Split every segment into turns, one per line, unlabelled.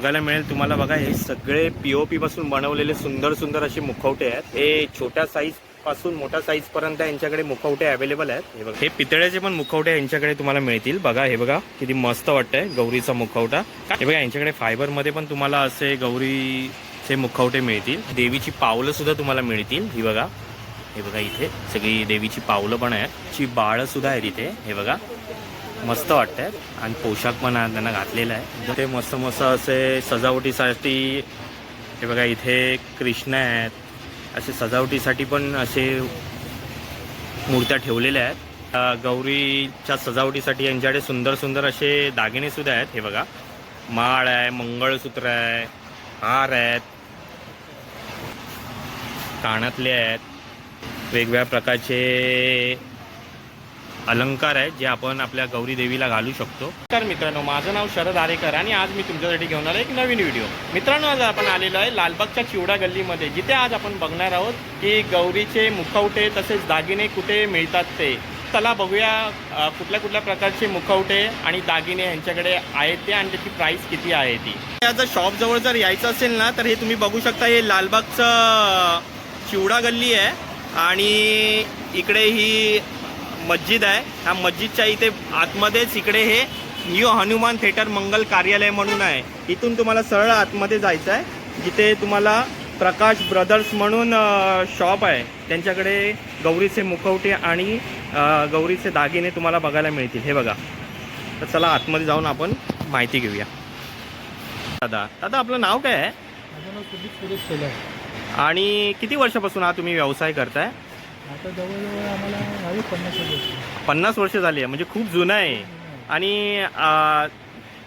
बघायला मिळेल. तुम्हाला बघा हे सगळे पीओपी पासून बनवलेले सुंदर सुंदर असे मुखवटे आहेत. हे छोट्या साईजपासून मोठ्या साईज पर्यंत यांच्याकडे मुखवटे अवेलेबल आहेत. हे बघा. हे पितळेचे पण मुखवटे यांच्याकडे तुम्हाला मिळतील. बघा हे बघा किती मस्त वाटतंय गौरीचा मुखवटा. हे बघा यांच्याकडे फायबरमध्ये पण तुम्हाला असे गौरीचे मुखवटे मिळतील. देवीची पावलं सुद्धा तुम्हाला मिळतील. ही बघा हे बघा इथे सगळी देवीची पावलं पण आहेत. ची बाळं सुद्धा आहेत इथे. हे बघा मस्त वाटतंय. आणि पोशाख पण त्यांना घातलेला आहे. ते मस्त मस्त असे सजावटीसाठी हे बघा इथे कृष्ण आहेत. असे सजावटीसाठी पण असे मूर्त्या ठेवलेल्या आहेत. गौरीच्या सजावटीसाठी यांच्याकडे सुंदर सुंदर असे दागिने सुद्धा आहेत हे बघा. माळ आहे मंगळसूत्र आहे हार आहेत कानातले आहेत. वेगवेगळ्या प्रकारचे अलंकार आहेत जे आपण आपल्या गौरी देवीला घालू शकतो. तर मित्रांनो माझं नाव शरद आरेकर आणि आज मी तुमच्यासाठी घेऊन आलो एक नवीन व्हिडिओ. मित्रांनो आज आपण आलेलो आहे लालबागच्या चिवडा गल्लीमध्ये जिथे आज आपण बघणार आहोत की गौरीचे मुखवटे तसेच दागिने कुठे मिळतात ते. चला बघूया कुठल्या कुठल्या प्रकारचे मुखवटे आणि दागिने यांच्याकडे आहेत ते आणि त्याची प्राइस किती आहे ती. आता जर शॉप जवळ जर यायचं असेल ना तर हे तुम्ही बघू शकता हे लालबागचं चिवडा गल्ली आहे. आणि इकडे ही मस्जिद आहे. ह्या मस्जिदच्या इथे आतमध्येच इकडे हे न्यू हनुमान थिएटर मंगल कार्यालय म्हणून आहे. इथून तुम्हाला सरळ आतमध्ये जायचं आहे. जिथे तुम्हाला प्रकाश ब्रदर्स म्हणून शॉप आहे. त्यांच्याकडे गौरीचे मुखवटे आणि गौरीचे दागिने तुम्हाला बघायला मिळतील. हे बघा. तर चला आतमध्ये जाऊन आपण माहिती घेऊया. दादा दादा आपलं नाव काय आहे? आणि किती वर्षापासून हा तुम्ही व्यवसाय करताय?
आता जवळजवळ आम्हाला झाली पन्नास वर्ष.
पन्नास वर्ष झाली आहे म्हणजे खूप जुनं आहे. आणि आ,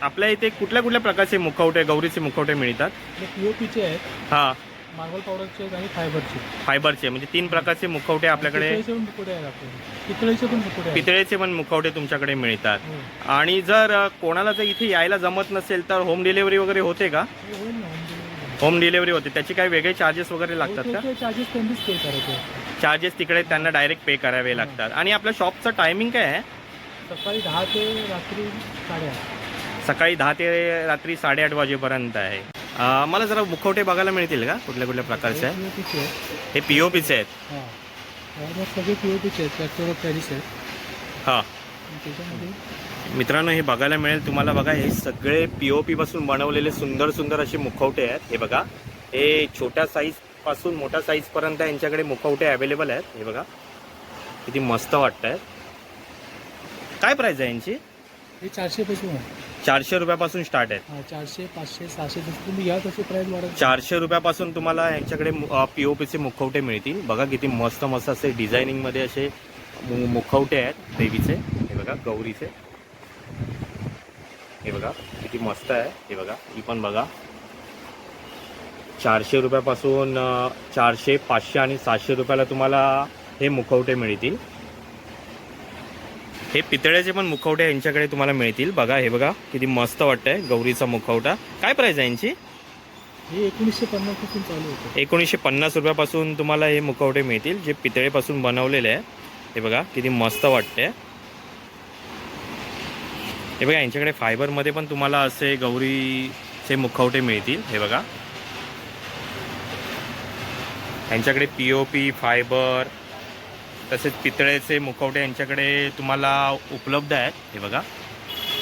आपल्या इथे कुठल्या कुठल्या प्रकारचे मुखवटे गौरीचे मुखवटे मिळतात?
पी ओ पीचे आहेत.
हा.
मार्बल पावडरचे आहेत आणि फायबरचे.
फायबरचे म्हणजे तीन प्रकारचे मुखवटे आपल्याकडे
पितळेचे पण मुकुटे आहेत आपल्याकडे. पितळेचे पण मुकुटे आहेत.
पितळेचे पण मुखवटे तुमच्याकडे मिळतात.
हो.
आणि जर अ, कोणाला जर इथे यायला जमत नसेल तर होम डिलिव्हरी वगैरे होते का?
हो, होईल ना home delivery.
होम डिलिव्हरी होते. त्याचे काही वेगळे चार्जेस वगैरे लागतात का?
चार्जेस त्यांनीच पे करायचे
चार्जेस तिकडे त्यांना डायरेक्ट पे करावे लागतात. आणि आपल्या शॉपचं टायमिंग काय आहे?
सकाळी दहा ते रात्री साडेआठ
सकाळी दहा ते रात्री साडेआठ वाजेपर्यंत आहे. मला जरा मुखवटे बघायला मिळतील का? कुठल्या कुठल्या प्रकारचे आहे हे पी ओ पीचे आहेत.
हां सगळे पी ओ पीचे आहेत.
हां. मित्रांनो हे बघायला मिळेल. तुम्हाला बघा हे सगळे पी ओ पी पासून बनवलेले सुंदर सुंदर असे मुखवटे आहेत. हे बघा. हे छोट्या साईज पासून मोठ्या साईज पर्यंत यांच्याकडे मुखवटे अवेलेबल आहेत. हे बघा. किती मस्त वाटत आहेत काय प्राइस आहे यांची?
हे चारशे पासून
चारशे रुपयापासून स्टार्ट आहेत
चारशे पाचशे सहाशे तुम्ही घ्या तसे प्राईस वाढत
चारशे रुपयापासून तुम्हाला यांच्याकडे पी ओ पीचे मुखवटे मिळतील. बघा किती मस्त मस्त असे डिझायनिंगमध्ये असे मुखवटे आहेत. देवीचे हे बघा गौरीचे. हे बघा किती मस्त आहे. हे बघा ही पण बघा. चारशे रुपयापासून चारशे पाचशे आणि सातशे रुपयाला तुम्हाला हे मुखवटे मिळतील. हे पितळेचे पण मुखवटे यांच्याकडे तुम्हाला मिळतील. बघा हे बघा किती मस्त वाटतंय गौरीचा मुखवटा. काय प्राईस आहे यांची?
हे एकोणीसशे पन्नासपासून चालू होतं.
एकोणीसशे पन्नास रुपयापासून तुम्हाला हे मुखवटे मिळतील जे पितळेपासून बनवलेले आहे. हे बघा किती मस्त वाटते हे बघा यांच्याकडे फायबरमध्ये पण तुम्हाला असे गौरीचे मुखवटे मिळतील. हे बघा. यांच्याकडे पी ओ पी फायबर तसेच पितळेचे मुखवटे यांच्याकडे तुम्हाला उपलब्ध आहेत. हे बघा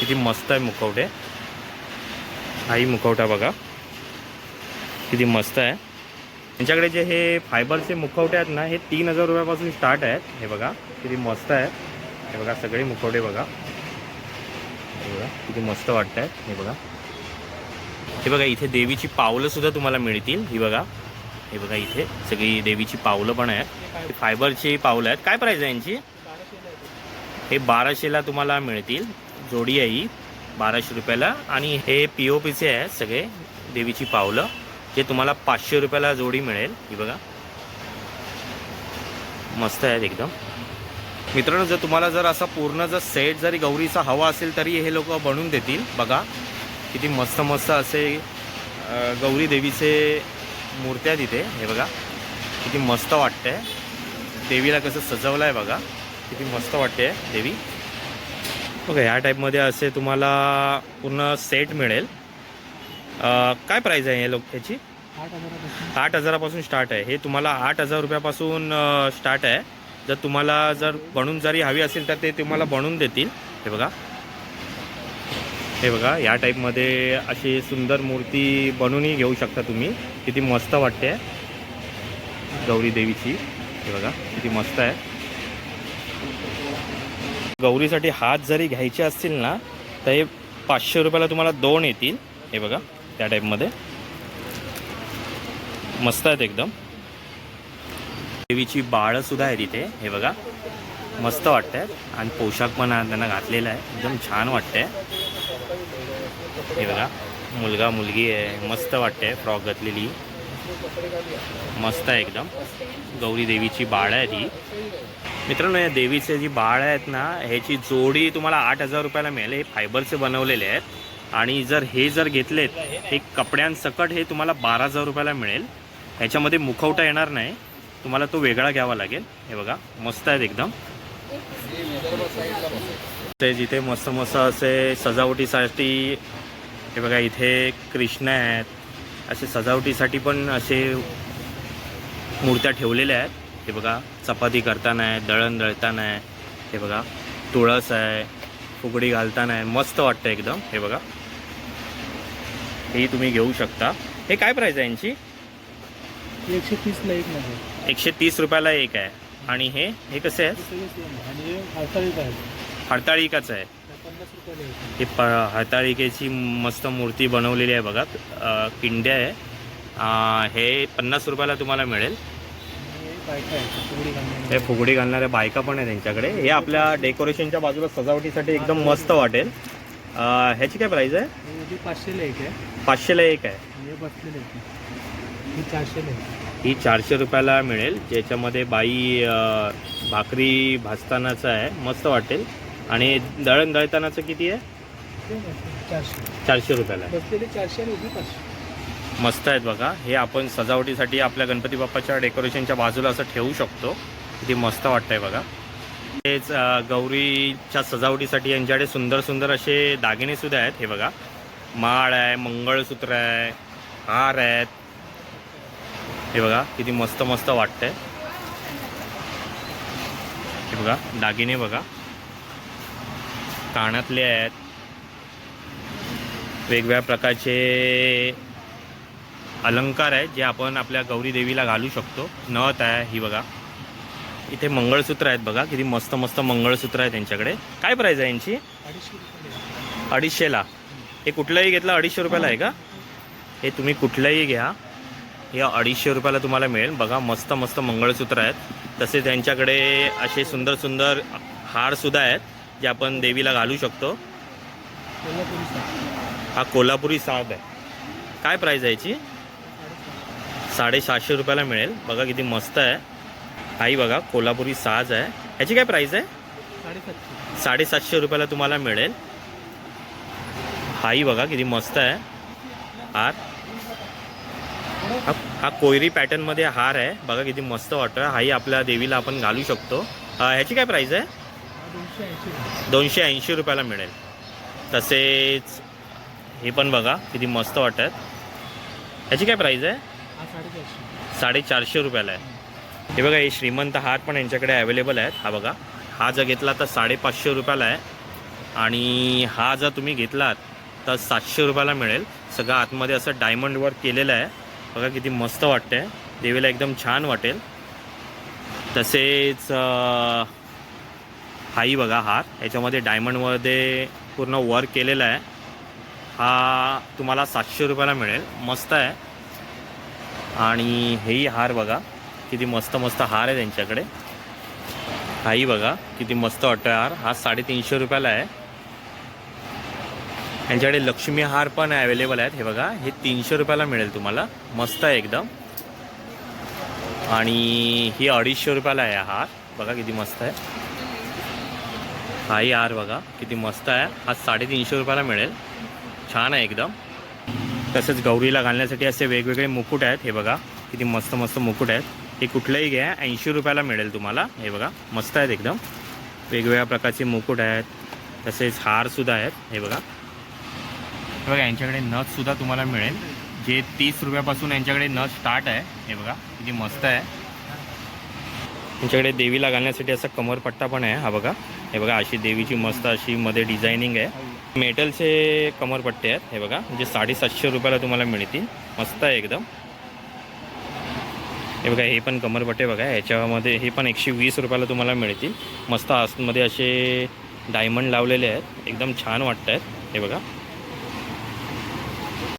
किती मस्त आहे मुखवटे. हाही मुखवटा बघा. किती मस्त आहे. यांच्याकडे जे हे फायबरचे मुखवटे आहेत ना हे तीन हजार रुपयापासून स्टार्ट आहेत. हे बघा किती मस्त आहेत हे बघा सगळे मुखवटे बघा. हे बघा किती मस्त वाटत आहेत हे बघा. हे बघा इथे देवीची पावलंसुद्धा तुम्हाला मिळतील. ही बघा हे बघा इथे सगळी देवीची पावलं पण आहेत. फायबरची पावलं आहेत. काय प्राईज आहे यांची? हे बाराशेला तुम्हाला मिळतील. जोडी आहे ही बाराशे रुपयाला. आणि हे पी ओ पीचे आहेत सगळे देवीची पावलं. जे तुम्हाला पाचशे रुपयाला जोडी मिळेल. ही बघा. मस्त आहेत एकदम. मित्रांनो जर तुम्हाला जर असा पूर्ण जर सेट जरी गौरीचा हवा असेल तरी हे लोक बनवून देतील. बघा. किती मस्त मस्त असे गौरी देवीचे मूर्त्या तिथे हे बघा किती मस्त वाटतंय. देवीला कसं सजवलं आहे बघा किती मस्त वाटते देवी. बघा ह्या टाईपमध्ये असे तुम्हाला पूर्ण सेट मिळेल. काय प्राईज आहे या लोक ह्याची
आठ हजारापासून
स्टार्ट आहे. हे तुम्हाला आठ हजार रुपयापासून स्टार्ट आहे. जर तुम्हाला जर बनवून जरी हवी असेल तर ते तुम्हाला बनवून देतील. हे बघा. हे बघा या टाईपमध्ये अशी सुंदर मूर्ती बनवूनही घेऊ शकता तुम्ही. किती मस्त वाटते. गौरी देवीची. हे बघा किती मस्त आहे. गौरीसाठी हात जरी घ्यायचे असतील ना तर हे पाचशे रुपयाला तुम्हाला दोन येतील. हे बघा त्या टाईपमध्ये मस्त आहेत एकदम. देवीची बाळंसुद्धा आहे तिथे. हे बघा मस्त वाटतंय. आणि पोशाख पण त्यांना घातलेला आहे. एकदम छान वाटतंय. हे बघा मुलगा मुलगी आहे. मस्त वाटते फ्रॉक घातलेली. मस्त आहे एकदम. गौरी देवीची बाळ आहे ती. मित्रांनो या देवीचे जी बाळ आहेत ना ह्याची जोडी तुम्हाला आठ हजार रुपयाला मिळेल. हे फायबरचे बनवलेले आहेत. आणि जर हे जर घेतलेत हे कपड्यांसकट हे तुम्हाला बारा हजार रुपयाला मिळेल. ह्याच्यामध्ये मुखवटा येणार नाही. तुम्हाला तो वेगळा घ्यावा लागेल. हे बघा मस्त आहेत एकदम. ते जिथे मस्त मस्त असे सजावटीसाठी हे बघा इथे कृष्ण आहेत. असे सजावटीसाठी पण असे मूर्त्या ठेवलेल्या आहेत. हे बघा चपाती करताना आहे दळण दळताना आहे. हे बघा तुळस आहे फुगडी घालताना आहे. मस्त वाटतं एकदम हे बघा. हे तुम्ही घेऊ शकता. हे काय प्राईस आहे यांची?
एकशे तीसला एक मध्ये
एकशे तीस रुपयाला एक आहे. आणि हे हे कसे आहे. हरताळिकाचं आहे.
हे
प हरताळिकेची मस्त मूर्ती बनवलेली आहे बघा. अ, किंड्या आहे. हे पन्नास रुपयाला तुम्हाला मिळेल.
हे फुगडी
घालणाऱ्या बायका पण आहे त्यांच्याकडे हे आपल्या डेकोरेशनच्या बाजूला सजावटीसाठी एकदम मस्त वाटेल. ह्याची काय प्राईस आहे?
पाचशेला एक आहे.
पाचशेला एक आहे.
हे चारशेला
चारशे रुपयाला मिळेल. ज्याच्यामध्ये बाई भाकरी भाजतानाचं आहे. मस्त वाटेल. आणि दळण दळतानाचं किती आहे?
चारशे.
रुपयाला.
चारशे
मस्त आहेत बघा. हे आपण सजावटीसाठी आपल्या गणपती बाप्पाच्या डेकोरेशनच्या बाजूला असं ठेवू शकतो. किती मस्त वाटतंय बघा. तेच गौरीच्या सजावटीसाठी यांच्याकडे सुंदर सुंदर असे दागिने सुद्धा आहेत. हे बघा. माळ आहे मंगळसूत्र आहे हार आहेत. हे बघा किती मस्त मस्त वाटतंय. हे बघा दागिने बघा. कानातले आहेत. वेगवेगळ्या प्रकारचे अलंकार आहेत जे आपण आपल्या गौरी देवीला घालू शकतो. नथ आहे ही बघा. इथे मंगळसूत्र आहेत बघा. किती मस्त मस्त मंगळसूत्र आहे त्यांच्याकडे. काय प्राईज आहे यांची? अडीचशेला हे कुठलंही घेतलं अडीचशे रुपयाला आहे का? हे तुम्ही कुठलंही घ्या. हे अडीचशे रुपयाला तुम्हाला मिळेल. बघा मस्त मस्त मंगळसूत्र आहेत. तसे त्यांच्याकडे असे सुंदर सुंदर हारसुद्धा आहेत. जे आपण देवीला घालू शकतो. हा कोल्हापुरी साब आहे. काय प्राईज आहे याची? साडेसहाशे रुपयाला मिळेल. बघा किती मस्त आहे. हाही बघा कोल्हापुरी साज आहे. ह्याची काय प्राईस आहे?
साडेसातशे
रुपयाला तुम्हाला मिळेल. हाही बघा किती मस्त आहे. हार. हा हा कोयरी पॅटर्नमध्ये हार आहे. बघा किती मस्त वाटतं हाही आपल्या देवीला आपण घालू शकतो. ह्याची काय प्राईस आहे?
दोनशे ऐंशी
रुपयाला मिळेल. तसेच हे पण बघा किती मस्त वाटत. ह्याची काय प्राईज आहे?
साडेचारशे
रुपयाला आहे. हे बघा हे श्रीमंत हार पण यांच्याकडे अवेलेबल आहेत. हा बघा हा जर घेतला तर साडेपाचशे रुपयाला आहे. आणि हा जर तुम्ही घेतलात तर सातशे रुपयाला मिळेल. सगळं आतमध्ये असं डायमंड वर्क केलेलं आहे. बघा किती मस्त वाटतंय. देवीला एकदम छान वाटेल. तसेच हाही बघा हार. याच्यामध्ये डायमंडमध्ये पूर्ण वर्क केलेला आहे. हा तुम्हाला सातशे रुपयाला मिळेल. मस्त आहे. आणि हेही हार बघा. किती मस्त मस्त हार आहे त्यांच्याकडे. हाही बघा. किती मस्त वाटतो हार. हा साडेतीनशे रुपयाला आहे. यांच्याकडे लक्ष्मी हार पण अवेलेबल आहेत. हे बघा. हे तीनशे रुपयाला मिळेल तुम्हाला. मस्त आहे एकदम. आणि ही अडीचशे रुपयाला आहे हार. बघा किती मस्त आहे. हाही हार बघा किती मस्त आहे. हा साडेतीनशे रुपयाला मिळेल. छान आहे एकदम. तसेच गौरीला घालण्यासाठी असे वेगवेगळे मुकुट आहेत. हे बघा किती मस्त मस्त मुकुट आहेत. हे कुठलंही घ्या ऐंशी रुपयाला मिळेल तुम्हाला. हे बघा मस्त आहेत एकदम. वेगवेगळ्या प्रकारचे मुकुट आहेत. तसेच हारसुद्धा आहेत. हे बघा. हे बघा यांच्याकडे नथसुद्धा तुम्हाला मिळेल. जे तीस रुपयापासून यांच्याकडे नथ स्टार्ट आहे. हे बघा किती मस्त आहे. तुमच्याकडे देवीला घालण्यासाठी असा कमरपट्टा पण आहे. हा बघा. हे बघा अशी देवीची मस्त अशी मध्ये डिझायनिंग आहे. मेटलचे कमरपट्टे आहेत. हे बघा म्हणजे साडेसातशे रुपयाला तुम्हाला मिळतील. मस्त आहे एकदम. हे बघा हे पण कमरपट्टे बघा. ह्याच्यामध्ये हे पण एकशे वीस रुपयाला तुम्हाला मिळतील. मस्त आसमध्ये असे डायमंड लावलेले आहेत. एकदम छान वाटत आहेत हे बघा.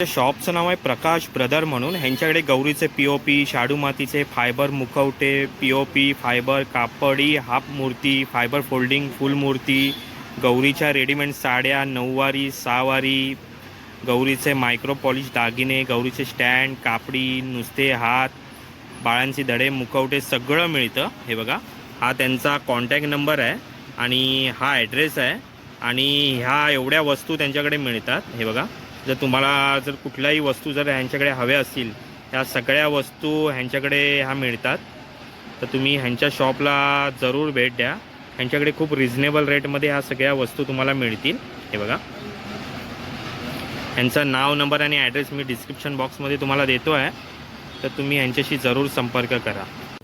शॉपचं नाव आहे प्रकाश ब्रदर म्हणून. ह्यांच्याकडे गौरीचे पी ओ पी शाडू मातीचे फायबर मुखवटे पी ओ पी फायबर कापडी हाफ मूर्ती फायबर फोल्डिंग फुल मूर्ती गौरीच्या रेडीमेड साड्या नऊवारी सहावारी गौरीचे मायक्रो पॉलिश दागिने गौरीचे स्टँड कापडी नुसते हात बाळांची धडे मुखवटे सगळं मिळतं. हे बघा हा त्यांचा कॉन्टॅक्ट नंबर आहे आणि हा ॲड्रेस आहे आणि ह्या एवढ्या वस्तू त्यांच्याकडे मिळतात. हे बघा जर तुम्हाला जर कुठल्याही वस्तू जर ह्यांच्याकडे हव्या असतील ह्या सगळ्या वस्तू ह्यांच्याकडे ह्या मिळतात. तर तुम्ही ह्यांच्या शॉपला जरूर भेट द्या. ह्यांच्याकडे खूप रिझनेबल रेटमध्ये ह्या सगळ्या वस्तू तुम्हाला मिळतील. हे बघा. ह्यांचं नाव नंबर आणि ॲड्रेस मी डिस्क्रिप्शन बॉक्समध्ये तुम्हाला देतो आहे तर तुम्ही ह्यांच्याशी जरूर संपर्क करा.